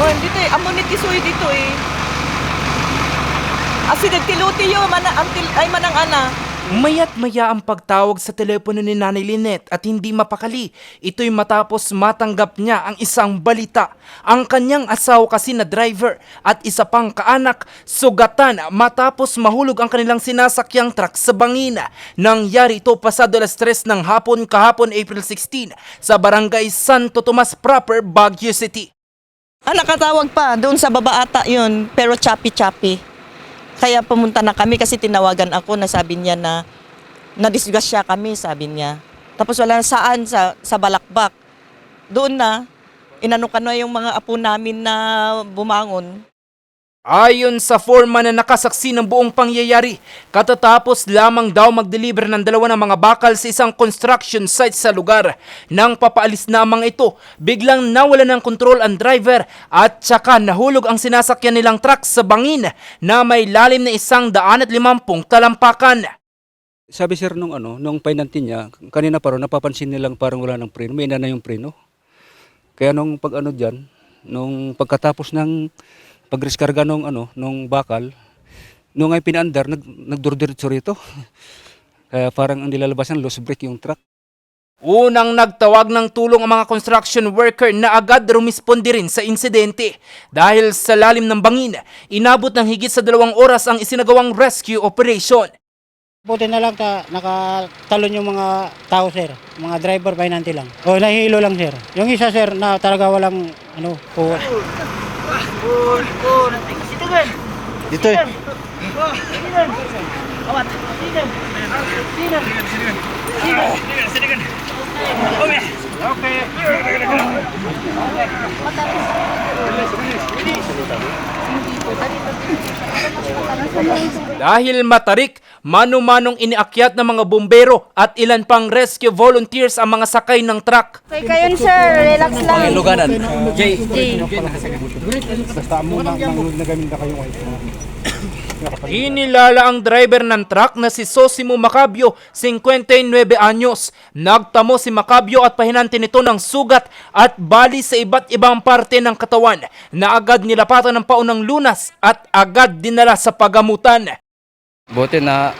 Wan, dito eh, amo ni Tisoy dito eh. Asidad kiluti yo, mana, ang til, ay manang ana. Mayat maya ang pagtawag sa telepono ni Nanay Lynette at hindi mapakali. Ito'y matapos matanggap niya ang isang balita. Ang kanyang asawa kasi na driver at isa pang kaanak sugatan matapos mahulog ang kanilang sinasakyang truck sa bangina. Nangyari ito pasado alas 3 ng hapon kahapon April 16 sa barangay Santo Tomas proper, Baguio City. Ah, nakatawag pa, doon sa baba ata yun, pero choppy-choppy. Kaya pumunta na kami kasi tinawagan ako na sabi niya na na-disgust kami, sabi niya. Tapos wala saan sa, sa balakbak. Doon na, inano ka na yung mga apo namin na bumangon. Ayon sa foreman na nakasaksi ng buong pangyayari, katatapos lamang daw mag-deliver ng dalawa ng mga bakal sa isang construction site sa lugar. Nang papaalis na ang mga ito, biglang nawala ng kontrol ang driver at tsaka nahulog ang sinasakyan nilang truck sa bangin na may lalim na isang daan at limampung talampakan. Sabi sir nung ano, nung painantin niya, kanina pa rin napapansin nilang parang wala ng preno, may ina na yung preno. Kaya nung pag ano diyan, nung pagkatapos ng pagreskarga nung ano, nung bakal, nung ay pinaandar, nag, nagdurdiritso rito. Kaya parang ang nilalabasan, lost brake yung truck. Unang nagtawag ng tulong ang mga construction worker na agad rumisponde rin sa insidente. Dahil sa lalim ng bangin, inabot ng higit sa dalawang oras ang isinagawang rescue operation. Buti na lang ta, nakatalon yung mga tao, sir. Mga driver, pahinanti lang. O, nahihilo lang, sir. Yung isa, sir, na talaga walang, ano, po. Dito eh. Dahil matarik, mano-manong iniakyat ng mga bumbero at ilan pang rescue volunteers ang mga sakay ng truck. Okay kayon sir, relax lang. Luganan. Jay. Basta mo na kayong wife. Inilala ang driver ng truck na si Sosimo Macabio, 59 anyos. Nagtamo si Macabio at pahinante nito ng sugat at bali sa iba't ibang parte ng katawan na agad nilapatan ng paunang lunas at agad dinala sa pagamutan. Buti na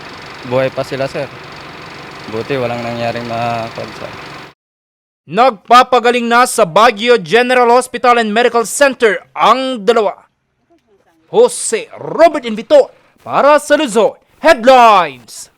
buhay pa sila, sir. Buti walang nangyaring makonsa. Nagpapagaling na sa Baguio General Hospital and Medical Center ang dalawa. Jose Robert Invito para sa Luzon Headlines.